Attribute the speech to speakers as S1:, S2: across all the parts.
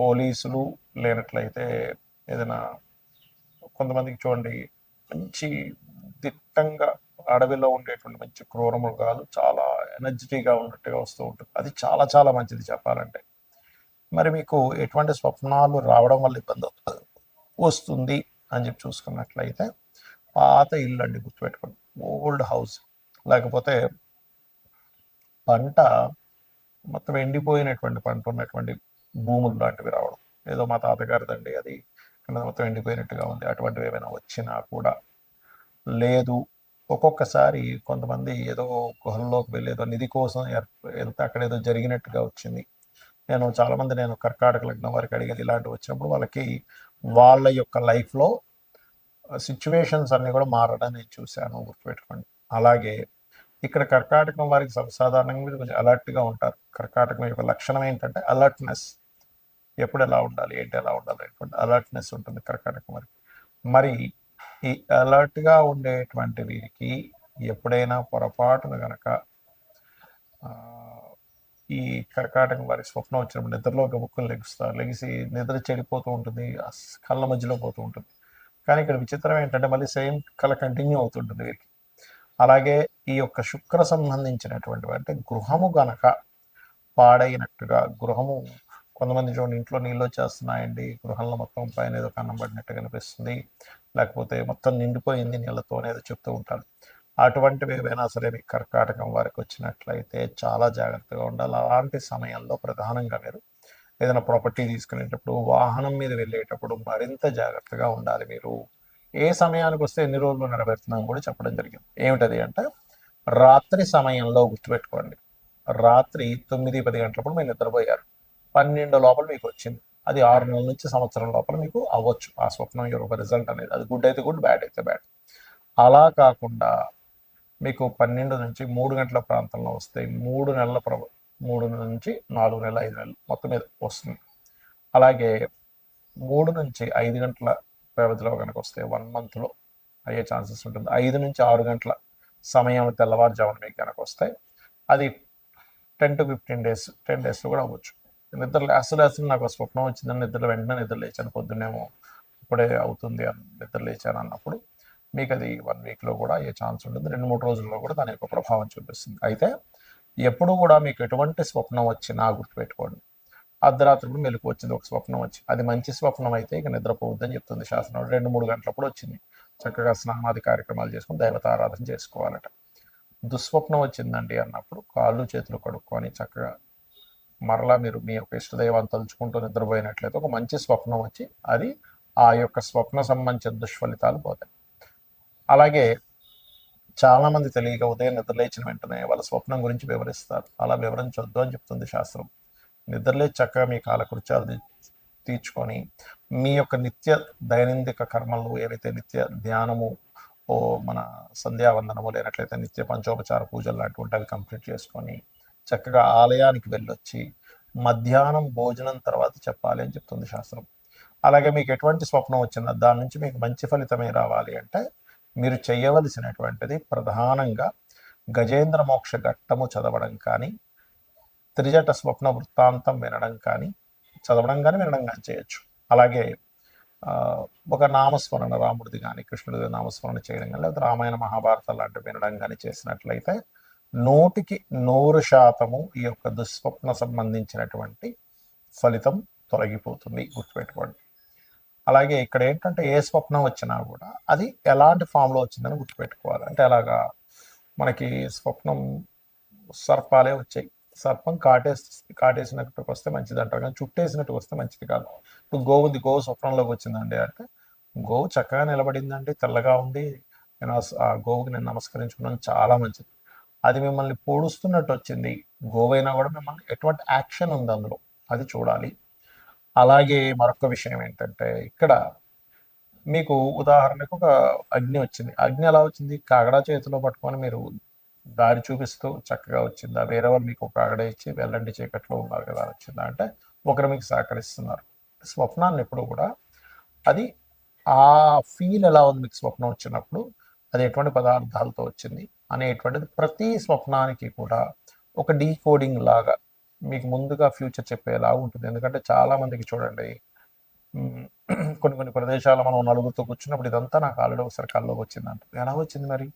S1: పోలీసులు లేనట్లయితే ఏదైనా కొంతమందికి చూడండి మంచి దిట్టంగా అడవిలో ఉండేటువంటి మంచి క్రూర మృగాలు చాలా ఎనర్జెటిక్గా ఉన్నట్టుగా వస్తూ ఉంటుంది. అది చాలా చాలా మంచిది చెప్పాలంటే. మరి మీకు ఎటువంటి స్వప్నాలు రావడం వల్ల ఇబ్బంది అవుతుంది వస్తుంది అని చెప్పి చూసుకున్నట్లయితే పాత ఇల్లు అండి గుర్తుపెట్టుకోండి. Old house. లేకపోతే పంట మొత్తం ఎండిపోయినటువంటి పంట ఉన్నటువంటి భూములు లాంటివి రావడం. ఏదో మా తాతగారిదండి అది. కింద మొత్తం ఎండిపోయినట్టుగా ఉంది. అటువంటివి ఏమైనా వచ్చినా కూడా లేదు. ఒక్కొక్కసారి కొంతమంది ఏదో గుహల్లోకి వెళ్ళేదో నిధి కోసం వెళ్తే అక్కడ ఏదో జరిగినట్టుగా వచ్చింది. నేను చాలామంది నేను కర్కాటక లగ్నం వారికి అడిగేది ఇలాంటివి వచ్చినప్పుడు వాళ్ళకి వాళ్ళ యొక్క లైఫ్లో సిచ్యువేషన్స్ అన్నీ కూడా మారడం నేను చూశాను గుర్తుపెట్టుకోండి. అలాగే ఇక్కడ కర్కాటకం వారికి సర్వసాధారణంగా మీరు కొంచెం అలర్ట్గా ఉంటారు. కర్కాటకం యొక్క లక్షణం ఏంటంటే అలర్ట్నెస్ ఎప్పుడు ఎలా ఉండాలి ఏంటి ఎలా ఉండాలి అనేటువంటి అలర్ట్నెస్ ఉంటుంది కర్కాటకం మరి. మరి ఈ అలర్ట్గా ఉండేటువంటి వీరికి ఎప్పుడైనా పొరపాటున గనక ఈ కర్కాటకం వారి స్వప్నం వచ్చినప్పుడు నిద్రలో ఒక ముక్కులు లెగుస్తారు లెగిసి నిద్ర చెడిపోతూ ఉంటుంది కళ్ళ మధ్యలో పోతూ ఉంటుంది. కానీ ఇక్కడ విచిత్రం ఏంటంటే మళ్ళీ సేమ్ కళ కంటిన్యూ అవుతుంటుంది వీరికి. అలాగే ఈ యొక్క శుక్ర సంబంధించినటువంటి అంటే గృహము గనక పాడైనట్టుగా గృహము కొంతమంది చూడండి ఇంట్లో నీళ్ళు వచ్చేస్తున్నాయండి. గృహంలో మొత్తం పైన ఏదో కన్నం పడినట్టు కనిపిస్తుంది. లేకపోతే మొత్తం నిండిపోయింది నీళ్ళతో అనేది చెప్తూ ఉంటారు. అటువంటివి ఏవైనా సరే మీకు కర్కాటకం వారికి వచ్చినట్లయితే చాలా జాగ్రత్తగా ఉండాలి. అలాంటి సమయంలో ప్రధానంగా మీరు ఏదైనా ప్రాపర్టీ తీసుకునేటప్పుడు వాహనం మీద వెళ్ళేటప్పుడు మరింత జాగ్రత్తగా ఉండాలి మీరు. ఏ సమయానికి వస్తే ఎన్ని రోజులు నెరవేరుతున్నాం కూడా చెప్పడం జరిగింది. ఏమిటది అంటే రాత్రి సమయంలో గుర్తుపెట్టుకోండి. రాత్రి తొమ్మిది పది గంటలప్పుడు మీరు నిద్రపోయారు. పన్నెండు లోపల మీకు వచ్చింది. అది ఆరు నెలల నుంచి సంవత్సరం లోపల మీకు అవ్వచ్చు. ఆ స్వప్నం యొక్క రిజల్ట్ అనేది. అది గుడ్ అయితే గుడ్ బ్యాడ్ అయితే బ్యాడ్ అలా కాకుండా మీకు పన్నెండు నుంచి మూడు గంటల ప్రాంతంలో వస్తే మూడు నెలల ప్ర మూడు నుంచి నాలుగు నెలలు ఐదు నెలలు మొత్తం మీద వస్తుంది. అలాగే మూడు నుంచి ఐదు గంటల వ్యవధిలో కనుక వస్తే వన్ మంత్లో అయ్యే ఛాన్సెస్ ఉంటుంది. ఐదు నుంచి ఆరు గంటల సమయం తెల్లవారుజామున మీకు కనుక వస్తే అది ten to fifteen days ten డేస్లో కూడా అవ్వచ్చు. నిద్ర అసలు అసలు నాకు స్వప్నం వచ్చిందని నిద్ర వెంటనే నిద్ర లేచాను పొద్దున్నేమో ఇప్పుడే అవుతుంది అని నిద్ర లేచాను అన్నప్పుడు. మీకు అది వన్ వీక్లో కూడా అయ్యే ఛాన్స్ ఉంటుంది. రెండు మూడు రోజుల్లో కూడా దాని యొక్క ప్రభావం చూపిస్తుంది. అయితే ఎప్పుడు కూడా మీకు ఎటువంటి స్వప్నం వచ్చినా గుర్తుపెట్టుకోండి. అర్ధరాత్రి మెలకు వచ్చింది ఒక స్వప్నం వచ్చి అది మంచి స్వప్నం అయితే ఇక నిద్రపోవద్దని చెప్తుంది శాసనం రెండు మూడు గంటలప్పుడు వచ్చింది. చక్కగా స్నానాది కార్యక్రమాలు చేసుకుని దేవత ఆరాధన చేసుకోవాలట. దుస్వప్నం వచ్చిందండి అన్నప్పుడు కాళ్ళు చేతులు కడుక్కొని చక్కగా మరలా మీరు మీ యొక్క ఇష్టదైవాన్ని తలుచుకుంటూ నిద్రపోయినట్లయితే ఒక మంచి స్వప్నం వచ్చి అది ఆ యొక్క స్వప్న సంబంధించిన దుష్ఫలితాలు పోతాయి. అలాగే చాలా మంది తెలియక ఉదయం నిద్రలేచిన వెంటనే వాళ్ళ స్వప్నం గురించి వివరిస్తారు. అలా వివరించొద్దు అని చెప్తుంది శాస్త్రం. నిద్రలేచి చక్కగా మీ కాలకృత్యాలు తీర్చుకొని మీ యొక్క నిత్య దైనందిక కర్మలు ఏవైతే నిత్య ధ్యానము ఓ మన సంధ్యావందనము లేనట్లయితే నిత్య పంచోపచార పూజలు లాంటివి అవి కంప్లీట్ చేసుకొని చక్కగా ఆలయానికి వెళ్ళొచ్చి మధ్యాహ్నం భోజనం తర్వాత చెప్పాలి అని చెప్తుంది శాస్త్రం. అలాగే మీకు ఎటువంటి స్వప్నం వచ్చినా దాని నుంచి మీకు మంచి ఫలితమే రావాలి అంటే మీరు చేయవలసినటువంటిది ప్రధానంగా గజేంద్ర మోక్ష ఘట్టము చదవడం కానీ త్రిజట స్వప్న వృత్తాంతం వినడం కానీ చదవడం కానీ వినడం కానీ చేయొచ్చు. అలాగే ఒక నామస్మరణ రాముడిది కానీ కృష్ణుడిది నామస్మరణ చేయడం కానీ లేకపోతే రామాయణ మహాభారతం లాంటివి వినడం కానీ చేసినట్లయితే నూటికి నూరు శాతము ఈ యొక్క దుస్వప్న సంబంధించినటువంటి ఫలితం తొలగిపోతుంది గుర్తుపెట్టుకోండి. అలాగే ఇక్కడ ఏంటంటే ఏ స్వప్నం వచ్చినా కూడా అది ఎలాంటి ఫామ్లో వచ్చిందని గుర్తుపెట్టుకోవాలి. అంటే అలాగా మనకి స్వప్నం సర్పాలే వచ్చాయి. సర్పం కాటేసి కాటేసినట్టుకు వస్తే మంచిది అంటారు కానీ చుట్టేసినట్టు వస్తే మంచిది కాదు. ఇప్పుడు గోవు ఉంది గోవు స్వప్నంలోకి వచ్చిందండి అంటే గోవు చక్కగా నిలబడిందండి తెల్లగా ఉండి నేను ఆ ఆ గోవుకి నేను నమస్కరించుకున్నాను చాలా మంచిది. అది మిమ్మల్ని పొడుస్తున్నట్టు వచ్చింది. గోవైనా కూడా మిమ్మల్ని ఎటువంటి యాక్షన్ ఉంది అందులో? అది చూడాలి. అలాగే మరొక విషయం ఏంటంటే ఇక్కడ మీకు ఉదాహరణకు ఒక అగ్ని వచ్చింది. అగ్ని ఎలా వచ్చింది? కాగడా చేతిలో పట్టుకొని మీరు దారి చూపిస్తూ చక్కగా వచ్చిందా? వేరే వాళ్ళు మీకు ఒక కాగడ ఇచ్చి వెళ్ళండి చీకట్లో ఉన్నారు కదా వచ్చిందా? అంటే ఒకరు మీకు సహకరిస్తున్నారు. స్వప్నాన్ని ఎప్పుడు కూడా అది ఆ ఫీల్ ఎలా ఉంది? మీకు స్వప్నం వచ్చినప్పుడు అది ఎటువంటి పదార్థాలతో వచ్చింది? అనేటువంటిది ప్రతి స్వప్నానికి కూడా ఒక డీకోడింగ్ లాగా మీకు ముందుగా ఫ్యూచర్ చెప్పేలా ఉంటుంది. ఎందుకంటే చాలా మందికి చూడండి కొన్ని కొన్ని ప్రదేశాలు మనం నలుగురితో కూర్చున్నప్పుడు ఇదంతా నాకు ఆల్రెడీ ఒకసారి కల్లోకి వచ్చిందంట. ఎలా వచ్చింది మరి?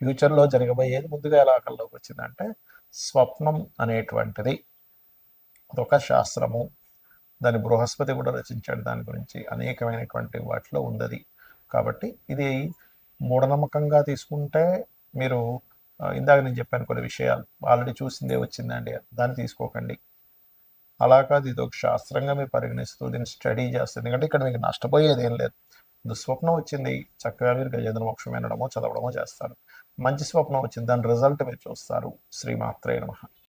S1: ఫ్యూచర్లో జరగబోయేది ముందుగా ఎలా కల్లోకి వచ్చిందంటే స్వప్నం అనేటువంటిది. అదొక శాస్త్రము. దాని బృహస్పతి కూడా రచించాడు. దాని గురించి అనేకమైనటువంటి వాటిలో ఉందది కాబట్టి ఇది మూఢనమ్మకంగా తీసుకుంటే మీరు ఇందాక నేను చెప్పాను కొన్ని విషయాలు. ఆల్రెడీ చూసిందే వచ్చిందండి. దాన్ని తీసుకోకండి. అలా కాదు ఇది ఒక శాస్త్రంగా మీరు పరిగణిస్తూ దీన్ని స్టడీ చేస్తారు ఎందుకంటే ఇక్కడ మీకు నష్టపోయేది ఏం లేదు. దుస్వప్నం వచ్చింది. చక్కగా మీరు గజేంద్ర మోక్షం వినడమో చదవడమో చేస్తారు. మంచి స్వప్నం వచ్చింది. దాని రిజల్ట్ మీరు చూస్తారు. శ్రీమాత్రే మహా